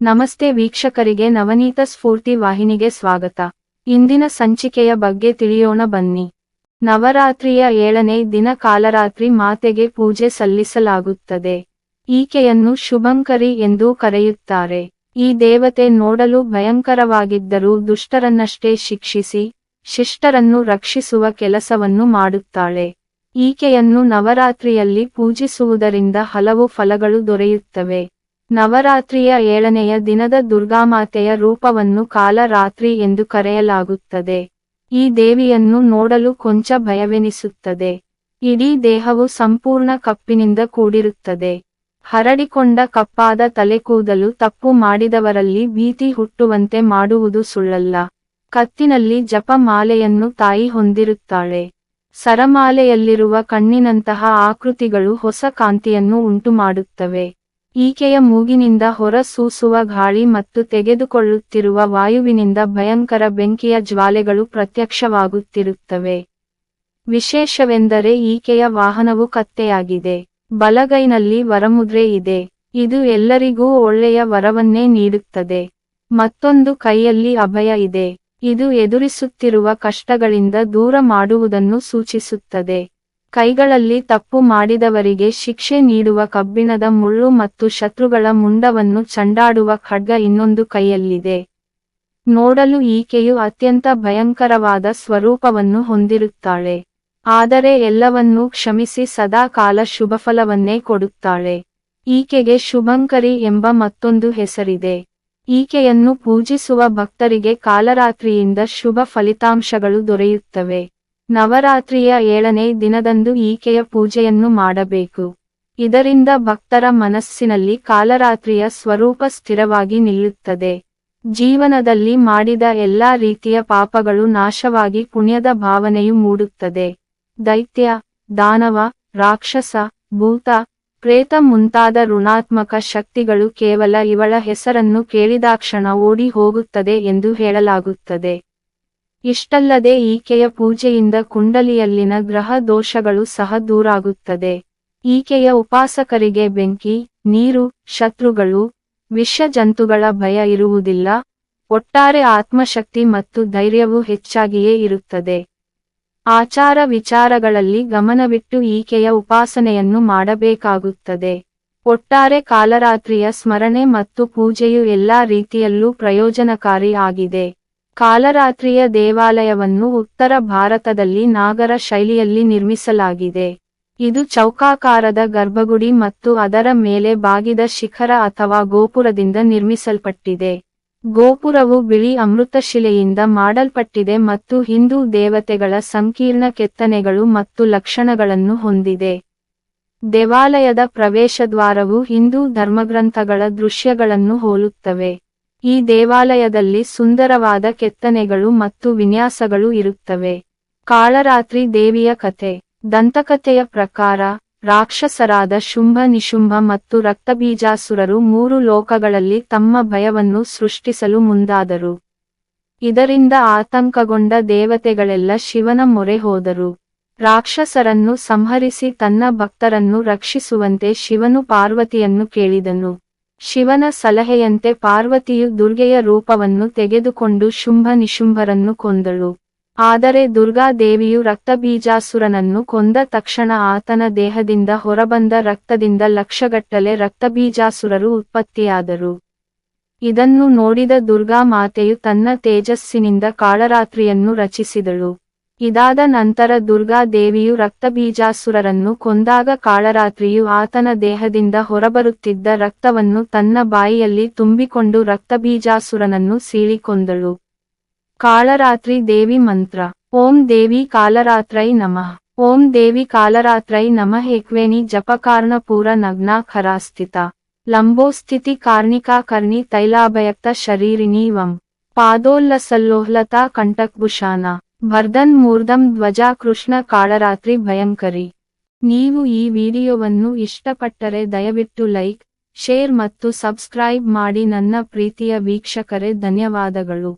ನಮಸ್ತೆ ವೀಕ್ಷಕರಿಗೆ ನವನೀತ ಸ್ಫೂರ್ತಿ ವಾಹಿನಿಗೆ ಸ್ವಾಗತ. ಇಂದಿನ ಸಂಚಿಕೆಯ ಬಗ್ಗೆ ತಿಳಿಯೋಣ ಬನ್ನಿ. ನವರಾತ್ರಿಯ ಏಳನೇ ದಿನ ಕಾಲರಾತ್ರಿ ಮಾತೆಗೆ ಪೂಜೆ ಸಲ್ಲಿಸಲಾಗುತ್ತದೆ. ಈಕೆಯನ್ನು ಶುಭಂಕರಿ ಎಂದೂ ಕರೆಯುತ್ತಾರೆ. ಈ ದೇವತೆ ನೋಡಲು ಭಯಂಕರವಾಗಿದ್ದರೂ ದುಷ್ಟರನ್ನಷ್ಟೇ ಶಿಕ್ಷಿಸಿ, ಶಿಷ್ಟರನ್ನು ರಕ್ಷಿಸುವ ಕೆಲಸವನ್ನು ಮಾಡುತ್ತಾಳೆ. ಈಕೆಯನ್ನು ನವರಾತ್ರಿಯಲ್ಲಿ ಪೂಜಿಸುವುದರಿಂದ ಹಲವು ಫಲಗಳು ದೊರೆಯುತ್ತವೆ. ನವರಾತ್ರಿಯ ಏಳನೆಯ ದಿನದ ದುರ್ಗಾಮಾತೆಯ ರೂಪವನ್ನು ಕಾಲರಾತ್ರಿ ಎಂದು ಕರೆಯಲಾಗುತ್ತದೆ. ಈ ದೇವಿಯನ್ನು ನೋಡಲು ಕೊಂಚ ಭಯವೆನಿಸುತ್ತದೆ. ಇಡೀ ದೇಹವು ಸಂಪೂರ್ಣ ಕಪ್ಪಿನಿಂದ ಕೂಡಿರುತ್ತದೆ. ಹರಡಿಕೊಂಡ ಕಪ್ಪಾದ ತಲೆಕೂದಲು ತಪ್ಪು ಮಾಡಿದವರಲ್ಲಿ ಭೀತಿ ಹುಟ್ಟುವಂತೆ ಮಾಡುವುದು ಸುಳ್ಳಲ್ಲ. ಕತ್ತಿನಲ್ಲಿ ಜಪಮಾಲೆಯನ್ನು ತಾಯಿ ಹೊಂದಿರುತ್ತಾಳೆ. ಸರಮಾಲೆಯಲ್ಲಿರುವ ಕಣ್ಣಿನಂತಹ ಆಕೃತಿಗಳು ಹೊಸ ಕಾಂತಿಯನ್ನು ಉಂಟುಮಾಡುತ್ತವೆ. ಈಕೆಯ ಮೂಗಿನಿಂದ ಹೊರ ಸೂಸುವ ಗಾಳಿ ಮತ್ತು ತೆಗೆದುಕೊಳ್ಳುತ್ತಿರುವ ವಾಯುವಿನಿಂದ ಭಯಂಕರ ಬೆಂಕಿಯ ಜ್ವಾಲೆಗಳು ಪ್ರತ್ಯಕ್ಷವಾಗುತ್ತಿರುತ್ತವೆ. ವಿಶೇಷವೆಂದರೆ ಈಕೆಯ ವಾಹನವು ಕತ್ತೆಯಾಗಿದೆ. ಬಲಗೈನಲ್ಲಿ ವರಮುದ್ರೆ ಇದೆ. ಇದು ಎಲ್ಲರಿಗೂ ಒಳ್ಳೆಯ ವರವನ್ನೇ ನೀಡುತ್ತದೆ. ಮತ್ತೊಂದು ಕೈಯಲ್ಲಿ ಅಭಯ ಇದೆ. ಇದು ಎದುರಿಸುತ್ತಿರುವ ಕಷ್ಟಗಳಿಂದ ದೂರ ಮಾಡುವುದನ್ನು ಸೂಚಿಸುತ್ತದೆ. ಕೈಗಳಲ್ಲಿ ತಪ್ಪು ಮಾಡಿದವರಿಗೆ ಶಿಕ್ಷೆ ನೀಡುವ ಕಬ್ಬಿಣದ ಮುಳ್ಳು ಮತ್ತು ಶತ್ರುಗಳ ಮುಂಡವನ್ನು ಚಂಡಾಡುವ ಖಡ್ಗ ಇನ್ನೊಂದು ಕೈಯಲ್ಲಿದೆ. ನೋಡಲು ಈಕೆಯು ಅತ್ಯಂತ ಭಯಂಕರವಾದ ಸ್ವರೂಪವನ್ನು ಹೊಂದಿರುತ್ತಾಳೆ. ಆದರೆ ಎಲ್ಲವನ್ನೂ ಕ್ಷಮಿಸಿ ಸದಾ ಕಾಲ ಶುಭಫಲವನ್ನೇ ಕೊಡುತ್ತಾಳೆ. ಈಕೆಗೆ ಶುಭಂಕರಿ ಎಂಬ ಮತ್ತೊಂದು ಹೆಸರಿದೆ. ಈಕೆಯನ್ನು ಪೂಜಿಸುವ ಭಕ್ತರಿಗೆ ಕಾಲರಾತ್ರಿಯಿಂದ ಶುಭ ಫಲಿತಾಂಶಗಳು ದೊರೆಯುತ್ತವೆ. ನವರಾತ್ರಿಯ ಏಳನೇ ದಿನದಂದು ಈಕೆಯ ಪೂಜೆಯನ್ನು ಮಾಡಬೇಕು. ಇದರಿಂದ ಭಕ್ತರ ಮನಸ್ಸಿನಲ್ಲಿ ಕಾಲರಾತ್ರಿಯ ಸ್ವರೂಪ ಸ್ಥಿರವಾಗಿ ನಿಲ್ಲುತ್ತದೆ. ಜೀವನದಲ್ಲಿ ಮಾಡಿದ ಎಲ್ಲಾ ರೀತಿಯ ಪಾಪಗಳು ನಾಶವಾಗಿ ಪುಣ್ಯದ ಭಾವನೆಯು ಮೂಡುತ್ತದೆ. ದೈತ್ಯ, ದಾನವ, ರಾಕ್ಷಸ, ಭೂತ, ಪ್ರೇತ ಮುಂತಾದ ಋಣಾತ್ಮಕ ಶಕ್ತಿಗಳು ಕೇವಲ ಇವಳ ಹೆಸರನ್ನು ಕೇಳಿದಾಕ್ಷಣ ಓಡಿ ಹೋಗುತ್ತದೆ ಎಂದು ಹೇಳಲಾಗುತ್ತದೆ. ಇಷ್ಟಲ್ಲದೆ ಈಕೆಯ ಪೂಜೆಯಿಂದ ಕುಂಡಲಿಯಲ್ಲಿನ ಗ್ರಹ ದೋಷಗಳು ಸಹ ದೂರಾಗುತ್ತದೆ. ಈಕೆಯ ಉಪಾಸಕರಿಗೆ ಬೆಂಕಿ, ನೀರು, ಶತ್ರುಗಳು ವಿಷ ಜಂತುಗಳ ಭಯ ಇರುವುದಿಲ್ಲ. ಒಟ್ಟಾರೆ ಆತ್ಮಶಕ್ತಿ ಮತ್ತು ಧೈರ್ಯವು ಹೆಚ್ಚಾಗಿಯೇ ಇರುತ್ತದೆ. ಆಚಾರ ವಿಚಾರಗಳಲ್ಲಿ ಗಮನವಿಟ್ಟು ಈಕೆಯ ಉಪಾಸನೆಯನ್ನು ಮಾಡಬೇಕಾಗುತ್ತದೆ. ಒಟ್ಟಾರೆ ಕಾಲರಾತ್ರಿಯ ಸ್ಮರಣೆ ಮತ್ತು ಪೂಜೆಯು ಎಲ್ಲಾ ರೀತಿಯಲ್ಲೂ ಪ್ರಯೋಜನಕಾರಿ ಆಗಿದೆ. ಕಾಲರಾತ್ರಿಯ ದೇವಾಲಯವನ್ನು ಉತ್ತರ ಭಾರತದಲ್ಲಿ ನಾಗರ ಶೈಲಿಯಲ್ಲಿ ನಿರ್ಮಿಸಲಾಗಿದೆ. ಇದು ಚೌಕಾಕಾರದ ಗರ್ಭಗುಡಿ ಮತ್ತು ಅದರ ಮೇಲೆ ಬಾಗಿದ ಶಿಖರ ಅಥವಾ ಗೋಪುರದಿಂದ ನಿರ್ಮಿಸಲ್ಪಟ್ಟಿದೆ. ಗೋಪುರವು ಬಿಳಿ ಅಮೃತಶಿಲೆಯಿಂದ ಮಾಡಲ್ಪಟ್ಟಿದೆ ಮತ್ತು ಹಿಂದೂ ದೇವತೆಗಳ ಸಂಕೀರ್ಣ ಕೆತ್ತನೆಗಳು ಮತ್ತು ಲಕ್ಷಣಗಳನ್ನು ಹೊಂದಿದೆ. ದೇವಾಲಯದ ಪ್ರವೇಶದ್ವಾರವು ಹಿಂದೂ ಧರ್ಮಗ್ರಂಥಗಳ ದೃಶ್ಯಗಳನ್ನು ಹೋಲುತ್ತವೆ. ಈ ದೇವಾಲಯದಲ್ಲಿ ಸುಂದರವಾದ ಕೆತ್ತನೆಗಳು ಮತ್ತು ವಿನ್ಯಾಸಗಳು ಇರುತ್ತವೆ. ಕಾಳರಾತ್ರಿ ದೇವಿಯ ಕಥೆ. ದಂತಕಥೆಯ ಪ್ರಕಾರ, ರಾಕ್ಷಸರಾದ ಶುಂಭ ನಿಶುಂಭ ಮತ್ತು ರಕ್ತಬೀಜಾಸುರರು ಮೂರು ಲೋಕಗಳಲ್ಲಿ ತಮ್ಮ ಭಯವನ್ನು ಸೃಷ್ಟಿಸಲು ಮುಂದಾದರು. ಇದರಿಂದ ಆತಂಕಗೊಂಡ ದೇವತೆಗಳೆಲ್ಲ ಶಿವನ ಮೊರೆ ಹೋದರು. ರಾಕ್ಷಸರನ್ನು ಸಂಹರಿಸಿ ತನ್ನ ಭಕ್ತರನ್ನು ರಕ್ಷಿಸುವಂತೆ ಶಿವನು ಪಾರ್ವತಿಯನ್ನು ಕೇಳಿದನು. ಶಿವನ ಸಲಹೆಯಂತೆ ಪಾರ್ವತಿಯು ದುರ್ಗೆಯ ರೂಪವನ್ನು ತೆಗೆದುಕೊಂಡು ಶುಂಭ ನಿಶುಂಭರನ್ನು ಕೊಂದಳು. ಆದರೆ ದುರ್ಗಾದೇವಿಯು ರಕ್ತಬೀಜಾಸುರನನ್ನು ಕೊಂದ ತಕ್ಷಣ ಆತನ ದೇಹದಿಂದ ಹೊರಬಂದ ರಕ್ತದಿಂದ ಲಕ್ಷಗಟ್ಟಲೆ ರಕ್ತಬೀಜಾಸುರರು ಉತ್ಪತ್ತಿಯಾದರು. ಇದನ್ನು ನೋಡಿದ ದುರ್ಗಾ ಮಾತೆಯು ತನ್ನ ತೇಜಸ್ಸಿನಿಂದ ಕಾಳರಾತ್ರಿಯನ್ನು ರಚಿಸಿದಳು. ಇದಾದ ನಂತರ ದುರ್ಗಾ ದೇವಿಯು ರಕ್ತಬೀಜಾಸುರರನ್ನು ಕೊಂದಾಗ ಕಾಳರಾತ್ರಿಯು ಆತನ ದೇಹದಿಂದ ಹೊರಬರುತ್ತಿದ್ದ ರಕ್ತವನ್ನು ತನ್ನ ಬಾಯಿಯಲ್ಲಿ ತುಂಬಿಕೊಂಡು ರಕ್ತಬೀಜಾಸುರನನ್ನು ಸೀಳಿಕೊಂದಳು. ಕಾಳರಾತ್ರಿ ದೇವಿ ಮಂತ್ರ. ಓಂ ದೇವಿ ಕಾಲರಾತ್ರೈ ನಮಃ. ಓಂ ದೇವಿ ಕಾಲರಾತ್ರೈ ನಮಃ. ಏಕ್ವೇನಿ ಜಪಕಾರ್ಣಪೂರ ನಗ್ನಾ ಖರಾಸ್ಥಿತ ಲಂಬೋಸ್ಥಿತಿ ಕಾರ್ಣಿಕಾ ಕರ್ಣಿ ತೈಲಾಭಯಕ್ತ ಶರೀರಿಣೀವಂ. ಪಾದೋಲ್ಲಸಲ್ಲೋಹ್ಲತಾ ಕಂಟಕ್ಭುಷಾನ. ಭರ್ದನ್ ಮೂರ್ಧಂ ಧ್ವಜ ಕೃಷ್ಣ ಕಾಳರಾತ್ರಿ ಭಯಂಕರಿ. ನೀವು ಈ ವಿಡಿಯೋವನ್ನು ಇಷ್ಟಪಟ್ಟರೆ ದಯವಿಟ್ಟು ಲೈಕ್, ಶೇರ್ ಮತ್ತು ಸಬ್ಸ್ಕ್ರೈಬ್ ಮಾಡಿ ನನ್ನ ಪ್ರೀತಿಯ ವೀಕ್ಷಕರೇ ಧನ್ಯವಾದಗಳು.